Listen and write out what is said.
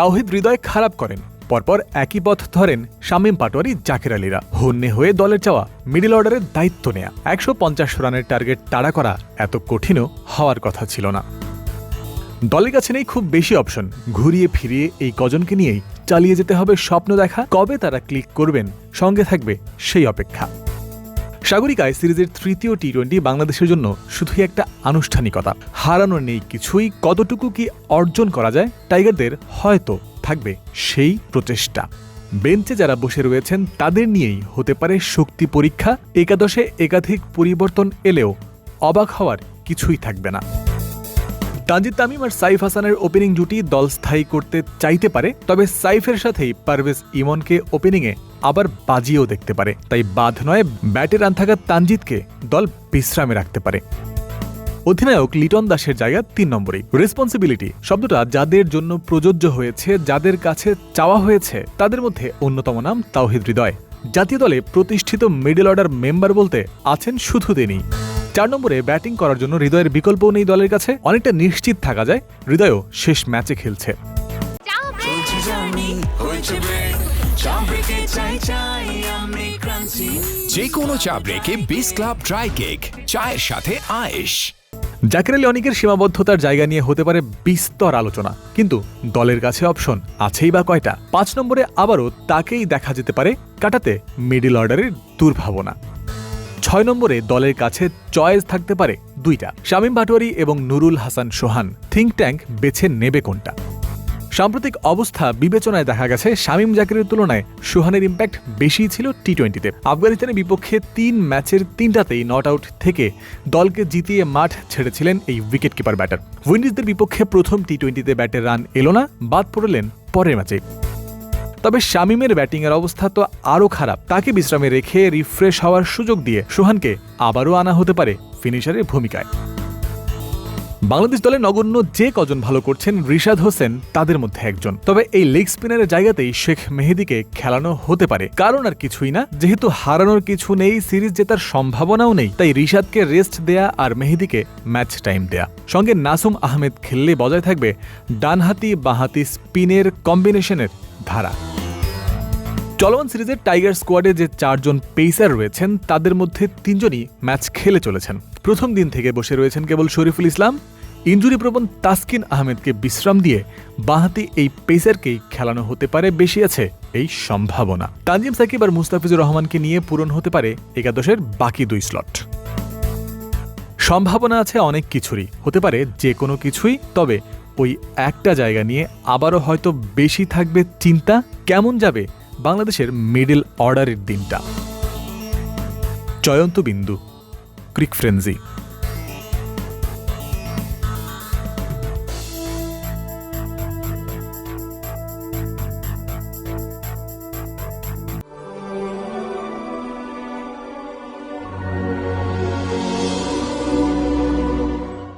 তাওহিদ হৃদয় খারাপ করেন। পরপর একই পথ ধরেন শামীম পাটোয়ারি, জাকির আলীরা। হন্যে হয়ে দলের চাওয়া মিডল অর্ডারের দায়িত্ব নেয়া। একশো পঞ্চাশ রানের টার্গেট তাড়া করা এত কঠিনও হওয়ার কথা ছিল না। দলের কাছে নেই খুব বেশি অপশন। ঘুরিয়ে ফিরিয়ে এই কজনকে নিয়েই চালিয়ে যেতে হবে স্বপ্ন দেখা। কবে তারা ক্লিক করবেন, সঙ্গে থাকবে সেই অপেক্ষা। সাগরিকায় সিরিজের তৃতীয় টি টোয়েন্টি বাংলাদেশের জন্য শুধুই একটা আনুষ্ঠানিকতা। হারানো নেই কিছুই। কতটুকু কি অর্জন করা যায়, টাইগারদের হয়তো থাকবে সেই প্রচেষ্টা। বেঞ্চে যারা বসে রয়েছেন, তাদের নিয়েই হতে পারে শক্তি পরীক্ষা। একাদশে একাধিক পরিবর্তন এলেও অবাক হওয়ার কিছুই থাকবে না। তানজিদ তামিম আর সাইফ হাসানের ওপেনিং জুটি দল স্থায়ী করতে চাইতে পারে, তবে সাইফের সাথেই পারভেজ ইমনকে ওপেনিংয়ে আবার বাজিয়েও দেখতে পারে। তাই বাদ নয়, ব্যাটে রান থাকা তানজিদকে দল বিশ্রামে রাখতে পারে। অধিনায়ক লিটন দাসের জায়গা তিন নম্বরেই। রেসপন্সিবিলিটি শব্দটা যাদের জন্য প্রযোজ্য হয়েছে, যাদের কাছে চাওয়া হয়েছে, তাদের মধ্যে অন্যতম নাম তাওহিদ হৃদয়। জাতীয় দলে প্রতিষ্ঠিত মিডল অর্ডার মেম্বার বলতে আছেন শুধু তিনি। চার নম্বরে ব্যাটিং করার জন্য হৃদয়ের বিকল্পও নেই দলের কাছে। অনেকটা নিশ্চিত থাকা যায় হৃদয়ও শেষ ম্যাচে খেলছে। যে কোনো চা ব্রেকে বিস ক্লাব ড্রাই কেক চায়ের সাথে আয়েশ। জাকির আলী অনেকের সীমাবদ্ধতার জায়গা নিয়ে হতে পারে বিস্তর আলোচনা কিন্তু দলের কাছে অপশন আছেই বা কয়টা? পাঁচ নম্বরে আবারও তাকেই দেখা যেতে পারে কাটাতে মিডিল অর্ডারের দুর্ভাবনা। ছয় নম্বরে দলের কাছে চয়েস থাকতে পারে দুইটা, শামীম পাটোয়ারি এবং নুরুল হাসান সোহান। থিঙ্ক ট্যাঙ্ক বেছে নেবে কোনটা? সাম্প্রতিক অবস্থা বিবেচনায় দেখা গেছে, শামীম জাকিরের তুলনায় সোহানের ইম্প্যাক্ট বেশি ছিল টি টোয়েন্টিতে আফগানিস্তানের বিপক্ষে তিন ম্যাচের তিনটাতেই নট আউট থেকে দলকে জিতিয়ে মাঠ ছেড়েছিলেন এই উইকেট কিপার ব্যাটার উইন্ডিজদের বিপক্ষে প্রথম টি টোয়েন্টিতে ব্যাটের রান এলো না, বাদ পড়লেন পরের ম্যাচে। তবে শামীমের ব্যাটিংয়ের অবস্থা তো আরও খারাপ। তাকে বিশ্রামে রেখে রিফ্রেশ হওয়ার সুযোগ দিয়ে সোহানকে আবারও আনা হতে পারে ফিনিশারের ভূমিকায়। বাংলাদেশ দলে নগণ্য যে কজন ভালো করছেন রিশাদ হোসেন, তাদের মধ্যে একজন। তবে এই লেগ স্পিনারের জায়গাতেই শেখ মেহেদিকে খেলানো হতে পারে। কারণ আর কিছুই না, যেহেতু হারানোর কিছু নেই, সিরিজ জেতার সম্ভাবনাও নেই, তাই রিশাদকে রেস্ট দেয়া আর মেহেদিকে ম্যাচ টাইম দেয়া। সঙ্গে নাসুম আহমেদ খেললে বজায় থাকবে ডানহাতি বাঁহাতি স্পিনের কম্বিনেশনের ধারা। চলমান সিরিজের টাইগার স্কোয়াডে যে চারজন পেসার রয়েছেন, তাদের মধ্যে তিনজনই ম্যাচ খেলে চলেছেন। প্রথম দিন থেকে বসে রয়েছেন কেবল শরীফুল ইসলাম। ইঞ্জুরি প্রবণ তাসকিন আহমেদকে বিশ্রাম দিয়ে বাঁহাতি এই পেসারকেই খেলানো হতে পারে, বেশি আছে এই সম্ভাবনা। তানজিম সাকিব আর মুস্তাফিজুর রহমানকে নিয়ে পূরণ হতে পারে একাদশের বাকি দুই স্লট সম্ভাবনা আছে অনেক কিছুরই, হতে পারে যে কোনো কিছুই, তবে ওই একটা জায়গা নিয়ে আবারও হয়তো বেশি থাকবে চিন্তা, কেমন যাবে বাংলাদেশের মিডল অর্ডারের দিনটা। জয়ন্ত বিন্দু ক্রিক ফ্রেন্সি